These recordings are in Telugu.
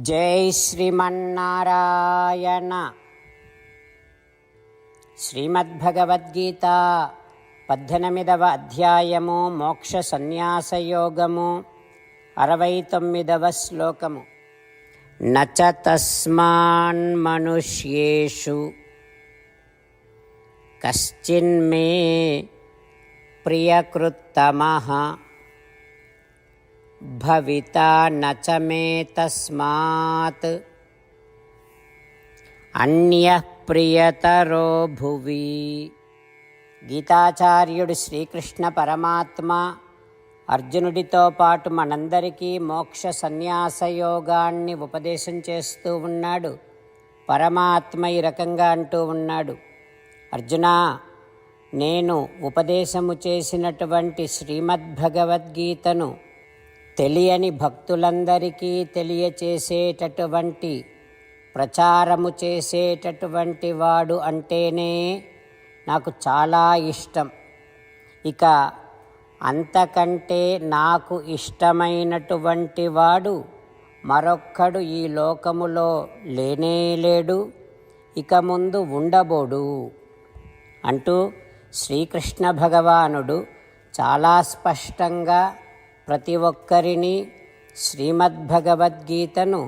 జై శ్రీమన్నారాయణ. శ్రీమద్భగవద్గీత పద్దెనిమిదవ అధ్యాయము మోక్ష సన్యాసయోగము అరవై తొమ్మిదవ శ్లోకము. నచ తస్మాన్మనుష్యేషు కశ్చిన్మే ప్రియకృత్తమ. భవితా నచ మే తస్మాత్ అన్యః ప్రియతరో భువి. గీతాచార్యుడు శ్రీకృష్ణ పరమాత్మ అర్జునుడితో పాటు మనందరికీ మోక్ష సన్యాస యోగాన్ని ఉపదేశం చేస్తూ ఉన్నాడు. పరమాత్మ ఈ రకంగా అంటూ ఉన్నాడు. అర్జున నేను ఉపదేశము చేసినటువంటి శ్రీమద్భగవద్గీతను తెలియని భక్తులందరికీ తెలియచేసేటటువంటి ప్రచారము చేసేటటువంటి వాడు అంటేనే నాకు చాలా ఇష్టం. ఇక అంతకంటే నాకు ఇష్టమైనటువంటి వాడు మరొక్కడు ఈ లోకములో లేనే లేడు ఇక ముందు ఉండబోడు అంటూ శ్రీకృష్ణ భగవానుడు చాలా స్పష్టంగా ప్రతి ఒక్కరిని శ్రీమద్భగవద్గీతను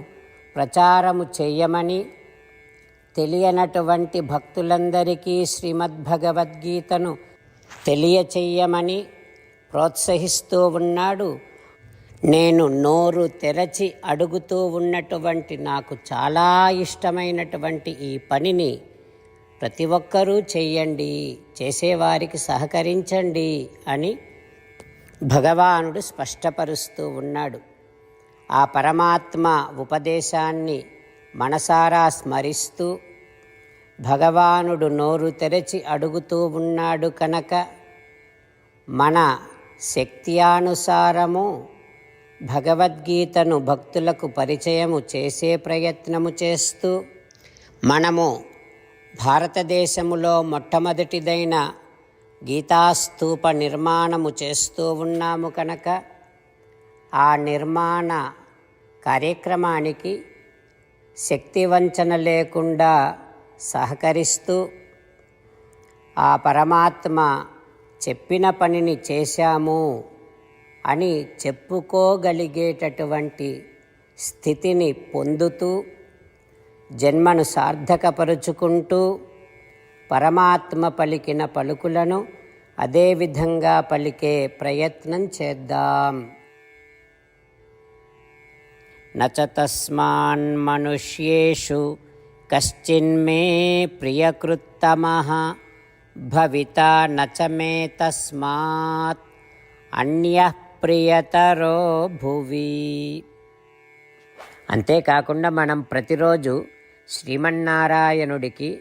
ప్రచారము చేయమని తెలియనటువంటి భక్తులందరికీ శ్రీమద్భగవద్గీతను తెలియచేయమని ప్రోత్సహిస్తూ ఉన్నాడు. నేను నోరు తెరచి అడుగుతూ ఉన్నటువంటి నాకు చాలా ఇష్టమైనటువంటి ఈ పనిని ప్రతి ఒక్కరూ చేయండి చేసేవారికి సహకరించండి అని భగవానుడు స్పష్టపరుస్తూ ఉన్నాడు. ఆ పరమాత్మ ఉపదేశాన్ని మనసారా స్మరిస్తూ భగవానుడు నోరు తెరచి అడుగుతూ ఉన్నాడు కనుక మన శక్త్యానుసారము భగవద్గీతను భక్తులకు పరిచయము చేసే ప్రయత్నము చేస్తూ మనము భారతదేశములో మొట్టమొదటిదైన గీతాస్తూప నిర్మాణము చేస్తూ ఉన్నాము కనుక ఆ నిర్మాణ కార్యక్రమానికి శక్తివంచన లేకుండా సహకరిస్తూ ఆ పరమాత్మ చెప్పిన పనిని చేశాము అని చెప్పుకోగలిగేటటువంటి స్థితిని పొందుతూ జన్మను సార్థకపరుచుకుంటూ పరమాత్మ పలికిన పలుకులను అదేవిధంగా పలికే ప్రయత్నం చేద్దాం. నచ కశ్చిన్మే ప్రియకృత్తమ భవిత నచమే తస్మాత్ అన్య ప్రియతరో భువి. అంతేకాకుండా మనం ప్రతిరోజు శ్రీమన్నారాయణుడికి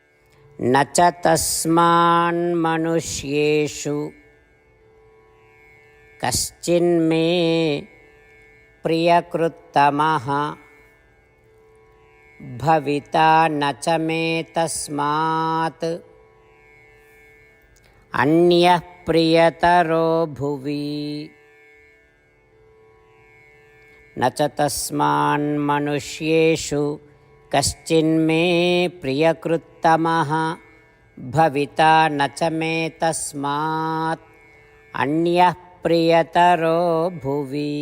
न च तस्मान्मनुष्येषु। कश्चिन्मे प्रियकृत्तमः। भविता न च मे तस्मात्। अन्यः प्रियतरो भुवि। न च तस्मान्मनुष्येषु। कश्चिन्मे प्रियकृत्तमः भविता न च मे तस्मात् अन्यः प्रियतरो भुवि।